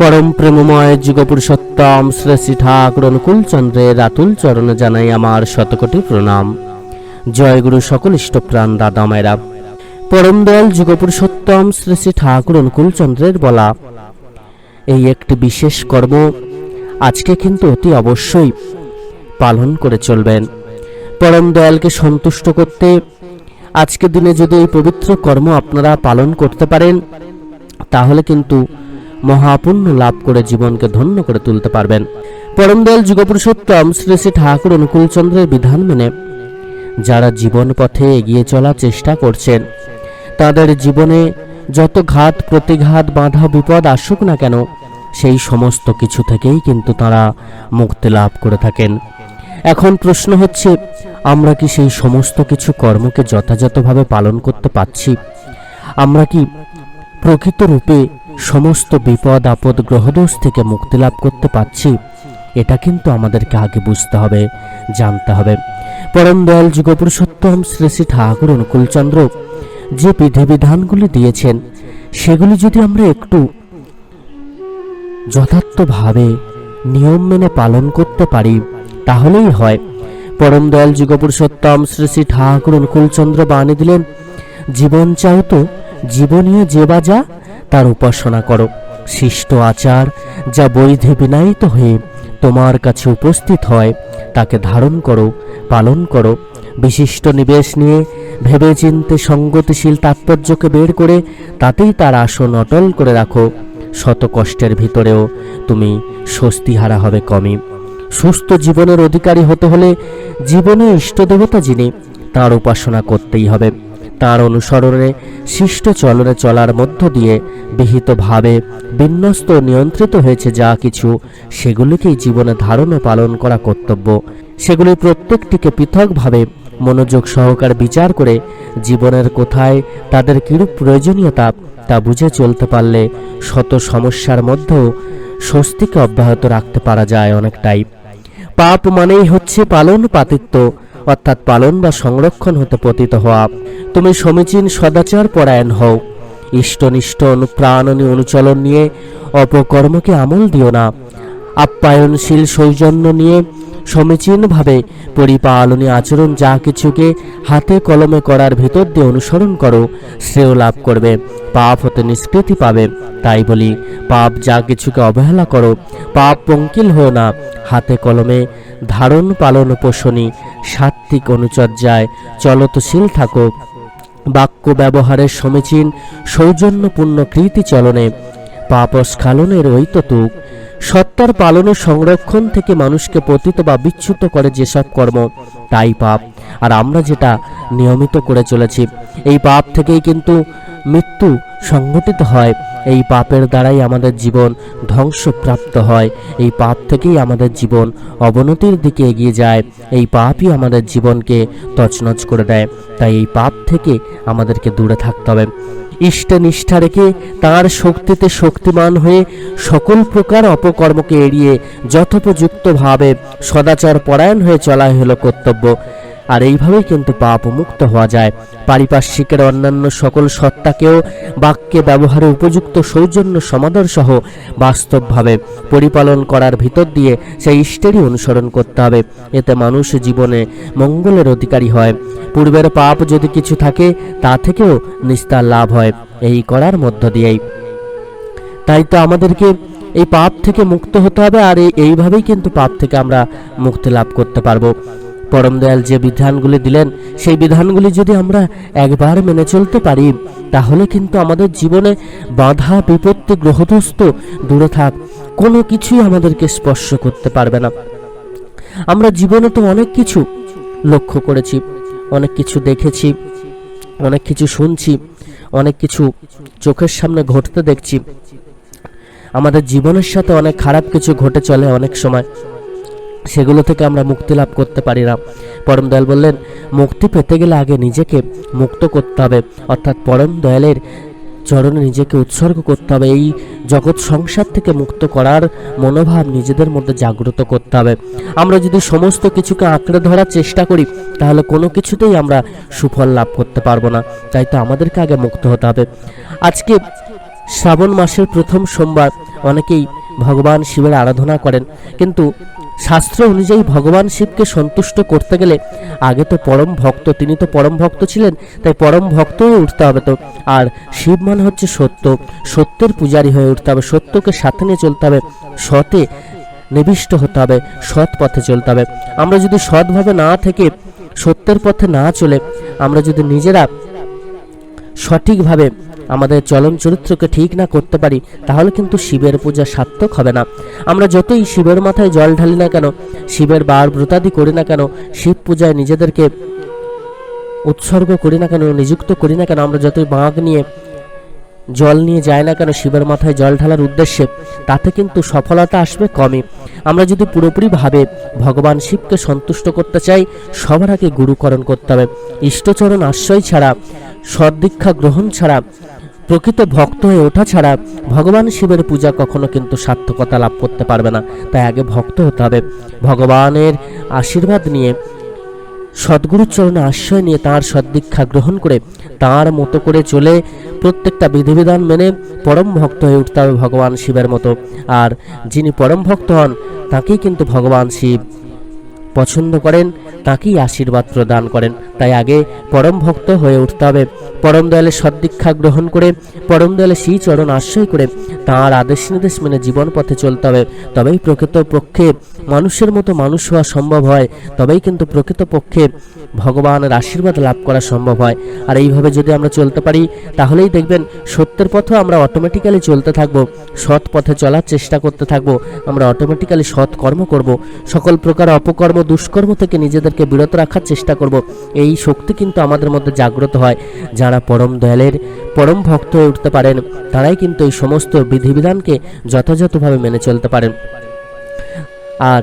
পরম প্রেমময় যুগপুরুষোত্তম শ্রী শ্রী ঠাকুর অনুকূল চন্দ্রের রাতুল চরণে জানাই আমার শতকোটি প্রণাম। জয় গুরু সকল ইষ্টপ্রাণ দাদা মায়েরা। পরম দয়াল যুগপুরুষোত্তম শ্রী শ্রী ঠাকুর অনুকূল চন্দ্রের বলা। এই একটি বিশেষ কর্ম আজকে কিন্তু অতি অবশ্যই পালন করে চলবেন। পরম দয়ালকে সন্তুষ্ট করতে আজকের দিনে যদি এই পবিত্র কর্ম আপনারা পালন করতে পারেন, তাহলে কিন্তু মহাপুণ্য লাভ করে জীবনকে ধন্য করে তুলতে পারবেন। পরম দয়াল যুগপুরুষোত্তম শ্রী শ্রী ঠাকুর অনুকূলচন্দ্রের বিধান মেনে যারা জীবন পথে এগিয়ে চলার চেষ্টা করছেন, তাদের জীবনে যত ঘাত প্রতিঘাত বাধা বিপদ আসুক না কেন, সেই সমস্ত কিছু থেকেই কিন্তু তারা মুক্তি লাভ করে থাকেন। এখন প্রশ্ন হচ্ছে, আমরা কি সেই সমস্ত কিছু কর্মকে যথাযথভাবে পালন করতে পারছি? আমরা কি প্রকৃত রূপে সমস্ত বিপদ, আপদ, গ্রহদোষ থেকে মুক্তি লাভ করতে পারছি। এটা কিন্তু আমাদেরকে আগে বুঝতে হবে, জানতে হবে। পরম দয়াল যুগপুরুষোত্তম শ্রী শ্রী ঠাকুর অনুকূলচন্দ্র যে বিধিবিধানগুলি দিয়েছেন, সেগুলি যদি আমরা একটু যথার্থভাবে নিয়ম মেনে পালন করতে পারি, তাহলেই হয়। পরম দয়াল যুগপুরুষোত্তম শ্রী শ্রী ঠাকুর অনুকূলচন্দ্র বাণী দিলেন, জীবন চাও তো, জীবনীয় যে বা যা তার উপাসনা করো। শিষ্ট আচার যা বৈধে বিনায়িত হয়ে তোমার কাছে উপস্থিত হয়, তাকে ধারণ করো, পালন করো। বিশিষ্ট নিবেশ নিয়ে ভেবে চিনতে সঙ্গতিশীল তাৎপর্যকে বের করে তাতেই তার আসন অটল করে রাখো। শত কষ্টের ভিতরেও তুমি স্বস্তিহারা হবে কমই। সুস্থ জীবনের অধিকারী হতে হলে জীবনে ইষ্টদেবতা যিনি, তার উপাসনা করতেই হবে। তার অনুসরণে শিষ্ট চলনে চলার মধ্য দিয়ে বিহিতভাবে বিন্যস্ত নিয়ন্ত্রিত হয়েছে যা কিছু সেগুলিকেই জীবনে ধারণ ও পালন করা কর্তব্য। সেগুলি প্রত্যেকটিকে পৃথকভাবে মনোযোগ সহকারে বিচার করে জীবনের কোথায় তাদের কিরূপ প্রয়োজনীয়তা তা বুঝে চলতে পারলে শত সমস্যার মধ্যেও স্বস্তিকে অব্যাহত রাখতে পারা যায় অনেকটাই। পাপ মানেই হচ্ছে পালন পাতিত্ব। অর্থাৎ পালন বা সংরক্ষণ হতে পতিত হওয়া। তুমি সমীচীন সদাচার পরায়ণ হও। ইষ্টনিষ্ঠ অনুপ্রাণনী অনুচলন নিয়ে অপকর্মকে আমল দিও না। আপ্যায়নশীল সৌজন্য নিয়ে সমীচীনভাবে পরিপালনী আচরণ যা কিছুকে হাতে কলমে করার ভিতর দিয়ে অনুসরণ করো, শ্রেয় লাভ করবে, পাপ হতে নিষ্কৃতি পাবে। তাই বলি, পাপ যা কিছুকে অবহেলা করো, পাপ পঙ্কিল হও না। হাতে কলমে ধারণ পালন পোষণী, সাত্ত্বিক অনুচর্যায় চলতশীল থাকো। বাক্য ব্যবহারের সমীচীন সৌজন্যপূর্ণ কৃতি চলনে, পাপস্খালনের ঐততুক সত্তার পালন ও সংরক্ষণ থেকে মানুষকে পতিত বা বিচ্যুত করে যেসব কর্ম, তাই পাপ। আর আমরা যেটা নিয়মিত করে চলেছি, এই পাপ থেকেই কিন্তু মৃত্যু সংঘটিত হয়। এই পাপের দ্বারাই আমাদের জীবন ধ্বংসপ্রাপ্ত হয়। এই পাপ থেকেই আমাদের জীবন অবনতির দিকে এগিয়ে যায়। এই পাপই আমাদের জীবনকে তছনছ করে দেয়। তাই এই পাপ থেকে আমাদেরকে দূরে থাকতে হবে। ইষ্ট নিষ্ঠা রেখে তার শক্তিতে শক্তিমান হয়ে সকল প্রকার অপকর্মকে এড়িয়ে যথোপযুক্তভাবে সদাচার পরায়ণ হয়ে চলাই হলো কর্তব্য। আর এইভাবেই কিন্তু পাপ মুক্ত হওয়া যায়। পারিপার্শ্বিকের অন্যান্য সকল সত্তাকেও বাক্যে ব্যবহারে উপযুক্ত সৌজন্য সমাদর সহ বাস্তবভাবে পরিপালন করার ভিতর দিয়ে সেই ইষ্টেরই অনুসরণ করতে হবে। এতে মানুষ জীবনে মঙ্গলের অধিকারী হয়। পূর্বের পাপ যদি কিছু থাকে, তা থেকেও নিস্তার লাভ হয়। এই করার মধ্য দিয়েই। তাই তো আমাদেরকে এই পাপ থেকে মুক্ত হতে হবে, আর এই এইভাবেই কিন্তু পাপ থেকে আমরা মুক্তি লাভ করতে পারব। পরম দয়াল যে বিধানগুলি দিলেন, সেই বিধানগুলি যদি আমরা একবার মেনে চলতে পারি, তাহলে কিন্তু আমাদের জীবনে বাধা, বিপত্তি, গ্রহদস্ত দূরে থাক। কোনো কিছুই আমাদেরকে স্পর্শ করতে পারবে না। আমরা জীবনে তো অনেক কিছু লক্ষ্য করেছি, অনেক কিছু দেখেছি, অনেক কিছু শুনছি, অনেক কিছু চোখের সামনে ঘটতে দেখছি। আমাদের জীবনের সাথে অনেক খারাপ কিছু ঘটে চলে অনেক সময়। সেগুলো থেকে আমরা মুক্তি লাভ করতে পারি না। পরম দয়াল বললেন, মুক্তি পেতে গেলে আগে নিজেকে মুক্ত করতে হবে। অর্থাৎ পরম দয়ালের চরণে নিজেকে উৎসর্গ করতে হবে। এই জগৎ সংসার থেকে মুক্ত করার মনোভাব নিজেদের মধ্যে জাগ্রত করতে হবে। আমরা যদি সমস্ত কিছুকে আঁকড়ে ধরার চেষ্টা করি, তাহলে কোনো কিছুতেই আমরা সুফল লাভ করতে পারব না। তাই তো আমাদেরকে আগে মুক্ত হতে হবে। আজকে শ্রাবণ মাসের প্রথম সোমবার অনেকেই ভগবান শিবের আরাধনা করেন, কিন্তু শাস্ত্র অনুযায়ী ভগবান শিবকে সন্তুষ্ট করতে গেলে আগে তো পরম ভক্ত, তিনি তো পরম ভক্ত ছিলেন, তাই পরম ভক্ত হয়ে উঠতে হবে তো। আর শিব মানে হচ্ছে সত্য, সত্যের পূজারী হয়ে উঠতে হবে, সত্যকে সাথে নিয়ে চলতে হবে, সতে নিবিষ্ট হতে হবে, সৎ পথে চলতে হবে। আমরা যদি সৎভাবে না থেকে সত্যের পথে না চলে, আমরা যদি নিজেরা সঠিকভাবে আমাদের চলন চরিত্রকে ঠিক না করতে পারি, তাহলে কিন্তু শিবের পূজা সার্থক হবে না। আমরা যতই শিবের মাথায় জল ঢালি না কেন, শিবের বার ব্রতাদি করি না কেন, শিব পূজায় নিজেদেরকে উৎসর্গ করি না কেন, নিযুক্ত করি না কেন, আমরা যতই বাঁক নিয়ে জল নিয়ে যায় না কেন, শিবের মাথায় জল ঢালার উদ্দেশ্যে, তাতে কিন্তু সফলতা আসবে কমই। আমরা যদি পুরোপুরিভাবে ভগবান শিবকে সন্তুষ্ট করতে চাই, সবার আগে গুরুকরণ করতে হবে। ইষ্টচরণ আশ্রয় ছাড়া, সদ্দীক্ষা গ্রহণ ছাড়া প্রকৃত ভক্ত হয়ে ওঠা ছাড়া ভগবান শিবের পূজা কখনো কিন্তু সার্থকতা লাভ করতে পারবে না। তাই আগে ভক্ত হতে হবে। ভগবানের আশীর্বাদ নিয়ে, সদ্গুরুর চরণে আশ্রয় নিয়ে তাঁর সদ্দীক্ষা গ্রহণ করে, তাঁর মতো করে চলে প্রত্যেকটা বিধিবিধান মেনে পরম ভক্ত হয়ে উঠতে হবে ভগবান শিবের মতো। আর যিনি পরম ভক্ত হন, তাকেই কিন্তু ভগবান শিব পছন্দ করেন, তাকেই আশীর্বাদ প্রদান করেন। তাই আগে পরম ভক্ত হয়ে উঠতে হবে। পরম দয়ালের সদ্দীক্ষা গ্রহণ করে, পরম দয়ালের সেই চরণ আশ্রয় করে তাঁর আদেশ নির্দেশ মেনে জীবন পথে চলতে হবে। তবেই প্রকৃত পক্ষে মানুষের মতো মানুষ হওয়া সম্ভব হয়। তবেই কিন্তু প্রকৃত পক্ষে ভগবানের আশীর্বাদ লাভ করা সম্ভব হয়। আর এইভাবে যদি আমরা চলতে পারি, তাহলেই দেখবেন সত্যের পথেও আমরা অটোমেটিক্যালি চলতে থাকব। সৎ পথে চলার চেষ্টা করতে থাকব। আমরা অটোমেটিক্যালি সৎ কর্ম করব। সকল প্রকার অপকর্ম দুষ্কর্ম থেকে নিজেদেরকে বিরত রাখার চেষ্টা করব। এই শক্তি কিন্তু আমাদের মধ্যে জাগ্রত হয়। যারা পরম দয়ালের পরম ভক্ত হয়ে উঠতে পারেন, তারাই কিন্তু এই সমস্ত বিধিবিধানকে যথাযথভাবে মেনে চলতে পারেন। আর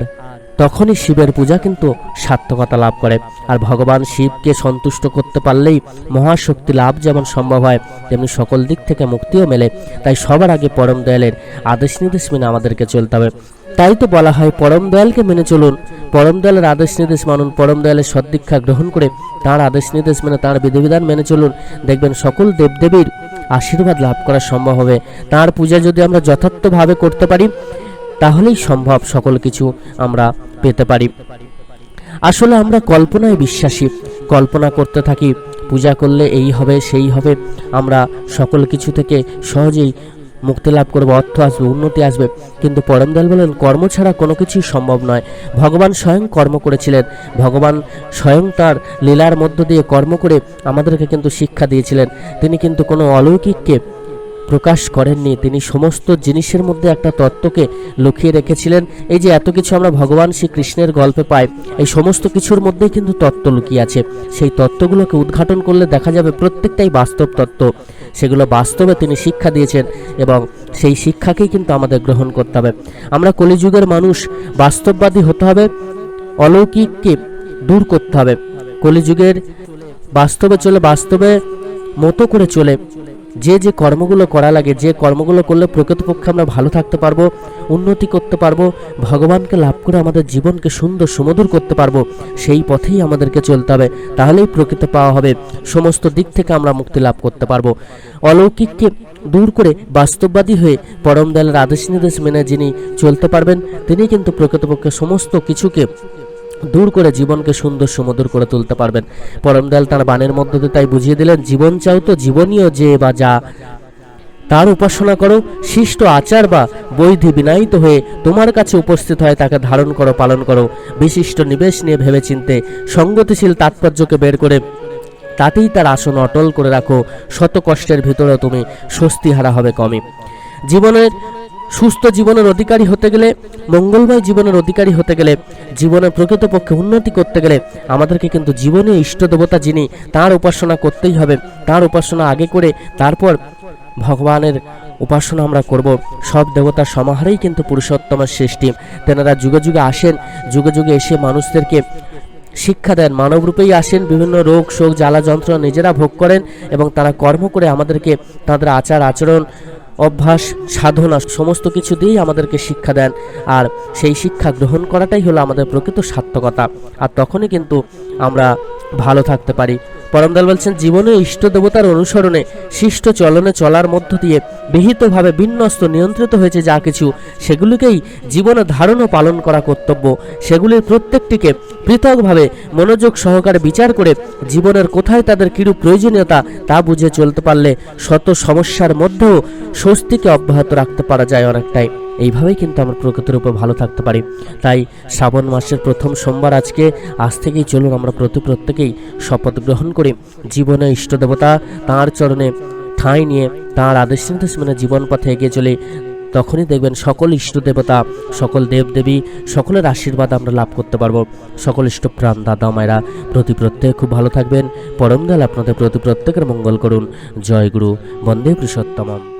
তখনই শিবের পূজা কিন্তু সার্থকতা লাভ করে। আর ভগবান শিবকে সন্তুষ্ট করতে পারলেই মহাশক্তি লাভ যেমন সম্ভব হয়, তেমনি সকল দিক থেকে মুক্তিও মেলে। তাই সবার আগে পরম দয়ালের আদেশ নির্দেশ মেনে আমাদেরকে চলতে হবে। তাই তো বলা হয় পরম দয়ালকে মেনে চলুন। পরম দয়ালের আদেশ নির্দেশ মানুন, পরম দয়ালের সদ্দীক্ষা গ্রহণ করে তার আদেশ নির্দেশ মেনে তার বিধিবিধান মেনে চলুন। দেখবেন সকল দেবদেবীর আশীর্বাদ লাভ করা সম্ভব হবে। তার পূজা যদি আমরা যথার্থভাবে করতে পারি, তাহলেই সম্ভব সকল কিছু আমরা পেতে পারি। আসলে আমরা কল্পনায় বিশ্বাসী, কল্পনা করতে থাকি, পূজা করলে এই হবে, সেই হবে। আমরা সকল কিছু থেকে সহজেই মুক্তি লাভ করবে, অর্থ আসবে, উন্নতি আসবে। কিন্তু পরমদয়াল বলেন, কর্ম ছাড়া কোনো কিছুই সম্ভব নয়। ভগবান স্বয়ং কর্ম করেছিলেন। ভগবান স্বয়ং তার লীলার মধ্য দিয়ে কর্ম করে আমাদেরকে কিন্তু শিক্ষা দিয়েছিলেন। তিনি কিন্তু কোনো অলৌকিককে প্রকাশ করেননি। তিনি সমস্ত জিনিসের মধ্যে একটা তত্ত্বকে লুকিয়ে রেখেছিলেন। এই যে এত কিছু আমরা ভগবান শ্রীকৃষ্ণের গল্পে পাই, এই সমস্ত কিছুর মধ্যেই কিন্তু তত্ত্ব লুকিয়ে আছে। সেই তত্ত্বগুলোকে উদ্ঘাটন করলে দেখা যাবে প্রত্যেকটাই বাস্তব তত্ত্ব। সেগুলো বাস্তবে তিনি শিক্ষা দিয়েছেন এবং সেই শিক্ষাকেই কিন্তু আমাদের গ্রহণ করতে হবে। আমরা কলিযুগের মানুষ, বাস্তববাদী হতে হবে, অলৌকিককে দূর করতে হবে। কলিযুগের বাস্তবে চলে, বাস্তবে মতো করে চলে যে যে কর্মগুলো করা লাগে, যে কর্মগুলো করলে প্রকৃতপক্ষে আমরা ভালো থাকতে পারব, উন্নতি করতে পারব, ভগবানকে লাভ করে আমাদের জীবনকে সুন্দর সুমধুর করতে পারব, সেই পথেই আমাদেরকে চলতে হবে। তাহলেই প্রকৃত পাওয়া হবে। সমস্ত দিক থেকে আমরা মুক্তি লাভ করতে পারব। অলৌকিককে দূর করে বাস্তববাদী হয়ে পরম দয়ালের আদেশ নির্দেশ মেনে যিনি চলতে পারবেন, তিনি কিন্তু প্রকৃতপক্ষে সমস্ত কিছুকে দূর করে জীবনকে সুন্দর সুমধুর করে তুলতে পারবেন। পরমদয়াল তার বাণের মধ্য দিয়ে তাই বুঝিয়ে দিলেন, জীবন চাও তো জীবনীয় যে বা যা। তার উপাসনা করো, শিষ্ট, আচার বা বৈধি বিনায়িত হয়ে তোমার কাছে উপস্থিত হয়, তাকে ধারণ করো, পালন করো। বিশিষ্ট নিবেশ নিয়ে ভেবে চিনতে সঙ্গতিশীল তাৎপর্যকে বের করে তাতেই তার আসন অটল করে রাখো। শত কষ্টের ভিতরেও তুমি স্বস্তিহারা হবে কমই জীবনের সুস্থ জীবনের অধিকারী হতে গেলে, মঙ্গলময় জীবনের অধিকারী হতে গেলে, জীবনের প্রকৃতপক্ষে উন্নতি করতে গেলে আমাদেরকে কিন্তু জীবনে ইষ্ট দেবতা যিনি, তার উপাসনা করতেই হবে। তার উপাসনা আগে করে, তারপর ভগবানের উপাসনা আমরা করব। সব দেবতার সমাহারেই কিন্তু পুরুষোত্তমের সৃষ্টি। তেনারা যুগে যুগে আসেন, যুগে যুগে এসে মানুষদেরকে শিক্ষা দেন। মানবরূপেই আসেন, বিভিন্ন রোগ, শোক, জ্বালা, যন্ত্রণা নিজেরা ভোগ করেন এবং তারা কর্ম করে আমাদেরকে তাদের আচার, আচরণ অভ্যাস, সাধনা সমস্ত কিছু দিয়েই আমাদেরকে শিক্ষা দেন। আর সেই শিক্ষা গ্রহণ করাটাই হলো আমাদের প্রকৃত সার্থকতা। আর তখনই কিন্তু আমরা ভালো থাকতে পারি। পরমদয়াল বলছেন, জীবনে ইষ্ট দেবতার অনুসরণে শিষ্ট চলনে চলার মধ্য দিয়ে বিহিতভাবে বিন্যস্ত, নিয়ন্ত্রিত হয়েছে যা কিছু। সেগুলিকেই জীবনে ধারণ ও পালন করা কর্তব্য। সেগুলির প্রত্যেকটিকে পৃথকভাবে মনোযোগ সহকারে বিচার করে জীবনের কোথায় তাদের কিরূপ প্রয়োজনীয়তা তা বুঝে চলতে পারলে শত সমস্যার মধ্যেও স্বস্তিকে অব্যাহত রাখতে পারা যায় অনেকটাই। এইভাবেই কিন্তু আমরা প্রকৃতির উপর ভালো থাকতে পারি। তাই শ্রাবণ মাসের প্রথম সোমবার আজকে, আজ থেকেই চলুন আমরা প্রতি প্রত্যেকেই শপথ গ্রহণ করি। জীবনে ইষ্ট দেবতা তাঁর চরণে ঠাঁই নিয়ে, তাঁর আদেশ নির্দেশ মেনে জীবন পথে এগিয়ে চলে। তখনই দেখবেন সকল ইষ্ট দেবতা, সকল দেবদেবী, সকলের আশীর্বাদ আমরা লাভ করতে পারব। সকল ইষ্টপ্রাণ দাদা, মায়েরা, প্রতি প্রত্যেক খুব ভালো থাকবেন। পরম দয়াল আপনাদের প্রতি প্রত্যেকের মঙ্গল করুন। জয় গুরু, বন্দে পুরুষোত্তমম।